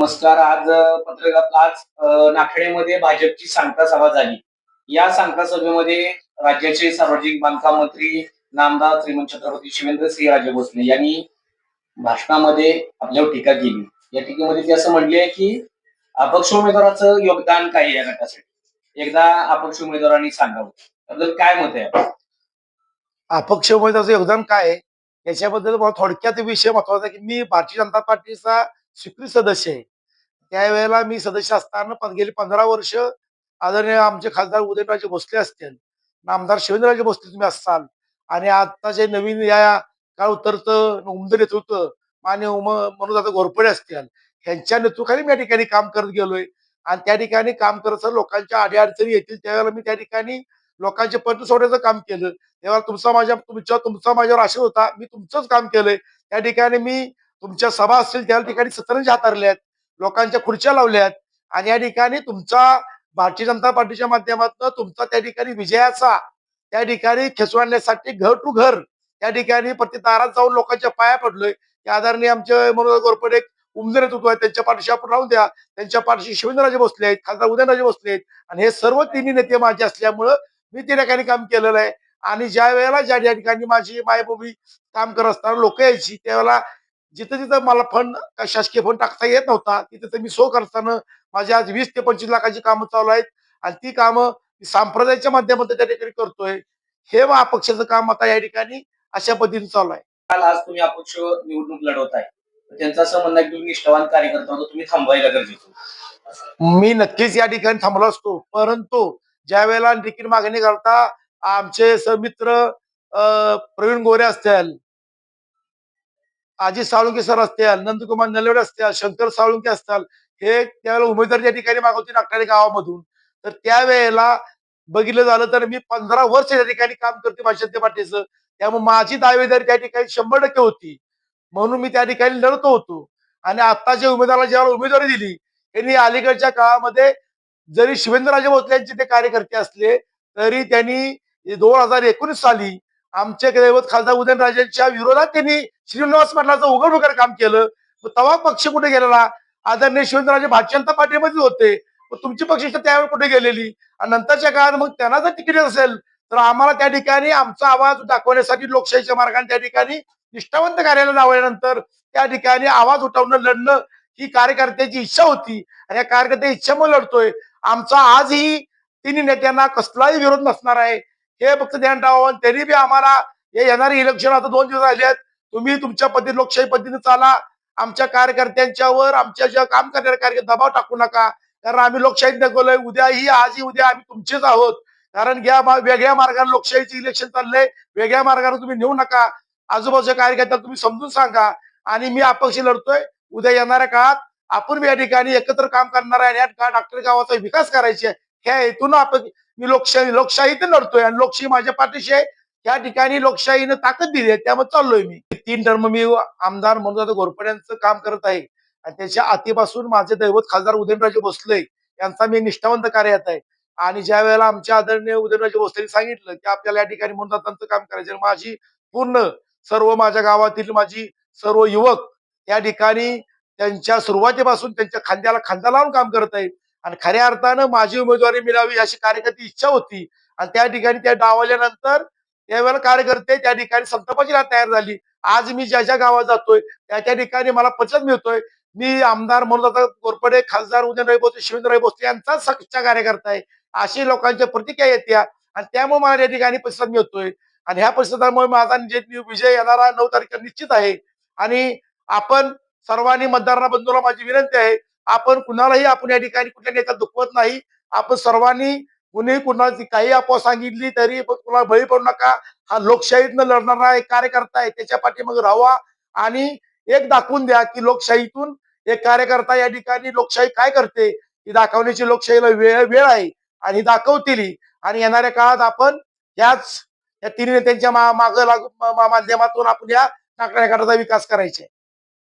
नमस्कार. आज पत्रकार आज अ, नाखेडेमध्ये भाजपची सांगता सभा झाली. या सांगता सभेमध्ये राज्याचे सार्वजनिक बांधकाम मंत्री नामदार श्रीमंत छत्रपती शिवेंद्र सिंहराजे भोसले यांनी भाषणामध्ये आपल्यावर टीका केली. या टीकेमध्ये ते असं म्हणले आहे की अपक्ष उमेदवाराचं योगदान काय या गटासाठी? एकदा अपक्ष उमेदवारांनी सांगावं. त्याबद्दल काय मत आहे? अपक्ष उमेदवाराचं योगदान काय याच्याबद्दल थोडक्यात विषय महत्त्वाचा की मी भारतीय जनता पार्टीचा स्वीकृत सदस्य आहे. त्यावेळेला मी सदस्य असताना पण गेली पंधरा वर्ष आदरणीय आमचे खासदार उदयनराजे भोसले असतील. आमदार शिवेंद्रराजे भोसले तुम्ही असाल. आणि आता जे नवीन या काळ उतरतं उमदे नेतृत्व मान्य उम मनोजात घोरपडे असतील ह्यांच्या नेतृत्वाखाली मी या ठिकाणी काम करत गेलोय. आणि त्या ठिकाणी काम करत लोकांच्या अडीअडचणी येतील त्यावेळेला मी त्या ठिकाणी लोकांचे प्रश्न सोडण्याचं काम केलं. तेव्हा तुमचा माझ्या तुमच्या तुमचा माझ्यावर आशीर्वाद होता. मी तुमचंच काम केलंय. त्या ठिकाणी मी तुमच्या सभा असतील त्या ठिकाणी सतरंज हातारल्यात लोकांच्या खुर्च्या लावल्यात आणि या ठिकाणी तुमचा भारतीय जनता पार्टीच्या माध्यमातून तुमचा त्या ठिकाणी विजयाचा त्या ठिकाणी खेचवण्यासाठी घर टू घर त्या ठिकाणी प्रति दारात जाऊन लोकांच्या पाया पडलोय. त्या आधारने आमचे मनोहर गोरपडे उमदे नेतृत्व आहे त्यांच्या पाठीशी आपण राहून द्या. त्यांच्या पाठीशी शिवेंद्रराजे बसले आहेत खासदार उदयनराजे बसले आहेत आणि हे सर्व तिन्ही नेते माझे असल्यामुळं मी त्या ठिकाणी काम केलेलं आहे. आणि ज्या वेळेला ज्या ज्या ठिकाणी माझी मायभूमी काम करत असताना लोक यायची त्यावेळेला जिथं जिथं मला फंड शासकीय फंड टाकता येत नव्हता तिथं मी सो करताना माझी आज वीस ते पंचवीस लाखाची कामं चालू आहेत. आणि ती कामं संप्रदायाच्या माध्यमातून त्या ठिकाणी करतोय. हे मग अपक्षाचं काम आता या ठिकाणी अशा पद्धतीने चालू आहे. काल आज तुम्ही अपक्ष निवडणूक लढवत आहे. तर त्यांचं असं म्हणणं की तुम्ही निष्ठावान कार्यकर्ता तुम्ही थांबवायला गरजेचं मी नक्कीच या ठिकाणी थांबलो असतो. परंतु ज्या वेळेला तिकीट मागणी करता आमचे समित्र अं, प्रवीण गोरे असतील अजित साळुंके सर असतील नंदकुमार नलवडे असतील शंकर साळुंके असतील हे त्यावेळेला उमेदवार त्या ठिकाणी मागवते नागठाणे गावामधून. तर त्यावेळेला बघितलं झालं तर मी पंधरा वर्ष त्या ठिकाणी काम करते भाषण पाटीचं त्यामुळे माझी दावेदारी त्या ठिकाणी शंभर टक्के होती. म्हणून मी त्या ठिकाणी लढतो होतो. आणि आत्ताच्या उमेदवाराला ज्यावेळेला उमेदवारी दिली त्यांनी अलीकडच्या काळामध्ये जरी शिवेंद्रराजे भोसले यांचे ते कार्यकर्ते असले तरी त्यांनी दोन हजार एकोणीस साली आमचे दैवत खासदार उदयनराजेंच्या विरोधात त्यांनी श्रीनिवास पाटलाचं उघड उघड काम केलं. तवा पक्ष कुठे गेलेला? आदरणीय शिवेंद्रराजे भारतीय जनता पार्टीमध्ये होते. तुमची पक्षनिष्ठा त्यावेळी कुठे गेलेली? आणि नंतरच्या काळात मग त्यांना जर तिकीट असेल तर आम्हाला त्या ठिकाणी आमचा आवाज दाखवण्यासाठी लोकशाहीच्या मार्गाने त्या ठिकाणी निष्ठावंत कार्याला लावल्यानंतर त्या ठिकाणी आवाज उठवणं लढणं ही कार्यकर्त्याची इच्छा होती. आणि या कार्यकर्त्याची इच्छामुळे लढतोय. आमचा आजही तिन्ही नेत्यांना कसलाही विरोध नसणार आहे. हे फक्त ध्यान ठेवावं त्यांनी बी आम्हाला हे येणारे इलेक्शन आता दोन दिवस राहिले आहेत. तुम्ही तुमच्या पद्धती लोकशाही पद्धतीने चाला. आमच्या कार्यकर्त्यांच्यावर आमच्या ज्या काम करणाऱ्या कार्यकर्ते दबाव टाकू नका. कारण आम्ही लोकशाहीत दाखवलंय उद्याही आजही उद्या आम्ही तुमचेच आहोत. कारण घ्या वेगळ्या मार्गाने लोकशाहीचे इलेक्शन चाललंय वेगळ्या मार्गाने तुम्ही नेऊ नका. आजूबाजूच्या कार्यकर्त्याला तुम्ही समजून सांगा. आणि मी अपक्ष लढतोय. उद्या येणाऱ्या काळात आपण या ठिकाणी एकत्र काम करणार आहे. आणि या ठिकाणी डॉक्टर गावाचा विकास करायचे आहे ह्या हेतून आपण मी लोकशाही लोकशाहीत लढतोय आणि लोकशाही माझ्या पाठीशी आहे. त्या ठिकाणी लोकशाहीनं ताकद दिली आहे त्यामुळे चाललोय मी. तीन टर्म मी आमदार म्हणून आता घोरपड्यांचं काम करत आहे. आणि त्याच्या आतीपासून माझे दैवत खासदार उदयनराजे भोसले यांचा मी निष्ठावंत कार्यात आहे. आणि ज्या वेळेला आमच्या आदरणीय उदयनराजे भोसलेंनी सांगितलं की आपल्याला या ठिकाणी म्हणून काम करायचं माझी पूर्ण सर्व माझ्या गावातील माझी सर्व युवक या ठिकाणी त्यांच्या सुरुवातीपासून त्यांच्या खांद्याला खांदा लावून काम करत आहेत. आणि खऱ्या अर्थानं माझी उमेदवारी मिळावी अशी कार्यकर्ती इच्छा होती. आणि त्या ठिकाणी त्या डावल्यानंतर त्यावेळेला कार्यकर्ते त्या ठिकाणी संतापाची लाट तयार झाली. आज मी ज्या ज्या गावात जातोय त्या त्या ठिकाणी मला पचत मिळतोय. मी आमदार म्हणून आता कोरपडे खासदार उदयनराय भोसले शिवेंद्रराय भोसले यांचाच सच्चा कार्यकर्ता आहे. अशी लोकांच्या प्रतिक्रिया येत्या आणि त्यामुळे मला या ठिकाणी प्रतिसाद मिळतोय. आणि ह्या प्रतिसादामुळे माझा जे विजय येणारा नऊ तारखेला निश्चित आहे. आणि आपण सर्वांनी मतदारांना बंधूला माझी विनंती आहे आपण कुणालाही आपण या ठिकाणी कुठल्या नेत्याला दुखवत नाही. आपण सर्वांनी कुणी कुणाची काही अफवा सांगितली तरी कुणाला बळी पडू नका. हा लोकशाहीतनं लढणारा एक कार्यकर्ता आहे. त्याच्या पाठीमागे राहावा आणि एक दाखवून द्या की लोकशाहीतून एक कार्यकर्ता या ठिकाणी लोकशाही काय करते? ही दाखवण्याची लोकशाहीला वेळ वेळ आहे आणि दाखवतील आणि येणाऱ्या काळात आपण याच या तिन्ही नेत्यांच्या माग लागू लागून माध्यमातून आपण या नागरिकांचा विकास करायचे